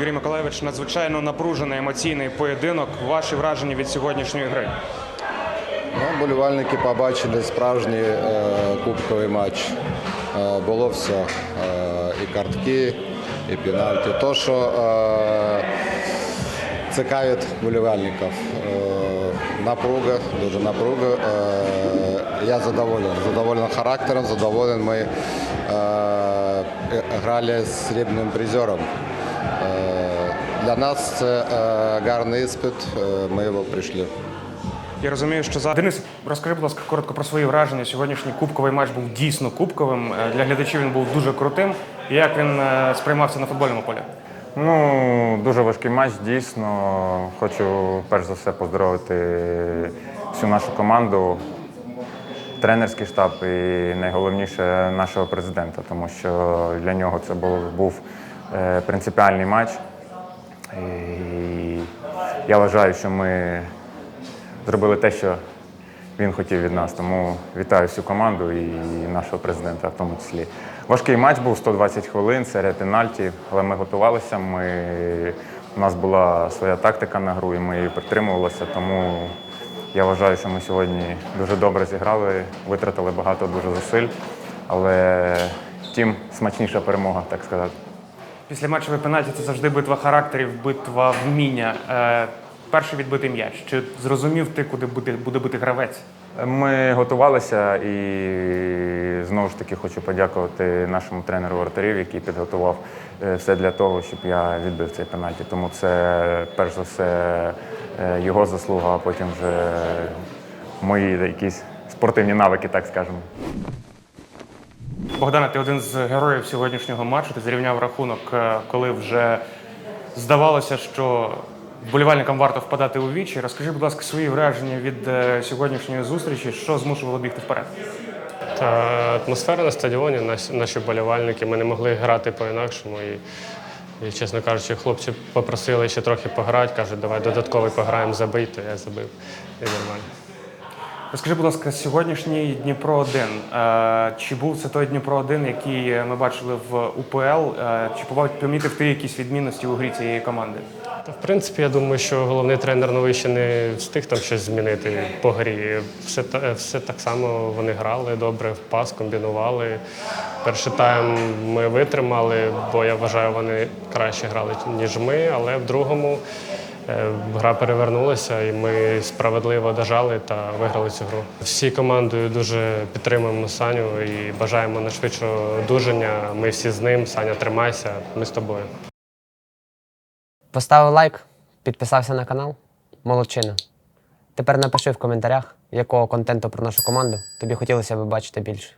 Юрій Миколаївич, надзвичайно напружений емоційний поєдинок. Ваші враження від сьогоднішньої гри? Ну, болівальники побачили справжній е, кубковий матч. Е, було все. Е, і картки, і пенальті. То, що е, цікавить болівальників. Е, напруга, дуже напруга. Е, я задоволен. Задоволен характером, задоволен. Ми е, грали з срібним призером. Е, для нас це е, гарний іспит. Е, ми його прийшли. Я розумію, що за Денис, розкажи, будь ласка, коротко про свої враження. Сьогоднішній кубковий матч був дійсно кубковим. Для глядачів він був дуже крутим. І Як він сприймався на футбольному полі? Ну, дуже важкий матч, дійсно. Хочу перш за все поздоровити всю нашу команду, тренерський штаб і найголовніше нашого президента, тому що для нього це був, був принципіальний матч. І я вважаю, що ми зробили те, що він хотів від нас. Тому вітаю всю команду і нашого президента в тому числі. Важкий матч був 120 хвилин, серія пенальтів, але ми готувалися. Ми... У нас була своя тактика на гру, і ми її притримувалися. Тому я вважаю, що ми сьогодні дуже добре зіграли, витратили багато дуже зусиль. Але тим смачніша перемога, так сказати. Після матчевої пенальті це завжди битва характерів, битва вміння. Е, Перший відбитий м'яч. Чи зрозумів ти, куди буде, буде бити гравець? Ми готувалися і знову ж таки хочу подякувати нашому тренеру воротарів, який підготував е, все для того, щоб я відбив цей пенальті. Тому це перш за все е, його заслуга, а потім вже мої якісь спортивні навики, так скажемо. Богдане, ти один з героїв сьогоднішнього матчу. Ти зрівняв рахунок, е, коли вже здавалося, що вболівальникам варто впадати у вічі. Розкажи, будь ласка, свої враження від е, сьогоднішньої зустрічі, що змушувало бігти вперед? Та атмосфера на стадіоні, наші, вболівальники, ми не могли грати по-інакшому. І, і, чесно кажучи, хлопці попросили ще трохи пограти, кажуть, давай додатковий пограємо, забий, то я забив. І нормально. Розкажи, будь ласка, сьогоднішній Дніпро 1 е, Чи був це той Дніпро 1 який ми бачили в УПЛ? Е, Чи помітив ти якісь відмінності у грі цієї команди? Та, в принципі, я думаю, що головний тренер новий ще не встиг там щось змінити по грі. Все, все так само вони грали добре, в пас, комбінували. Перший тайм ми витримали, бо я вважаю, вони краще грали, ніж ми, але в другому е, гра перевернулася, і ми справедливо дожали та виграли цю гру. Всі командою дуже підтримуємо Саню і бажаємо найшвидшого одужання. Ми всі з ним. Саня, тримайся, ми з тобою. Поставив лайк, підписався на канал. Молодчина. Тепер напиши в коментарях, якого контенту про нашу команду тобі хотілося б бачити більше.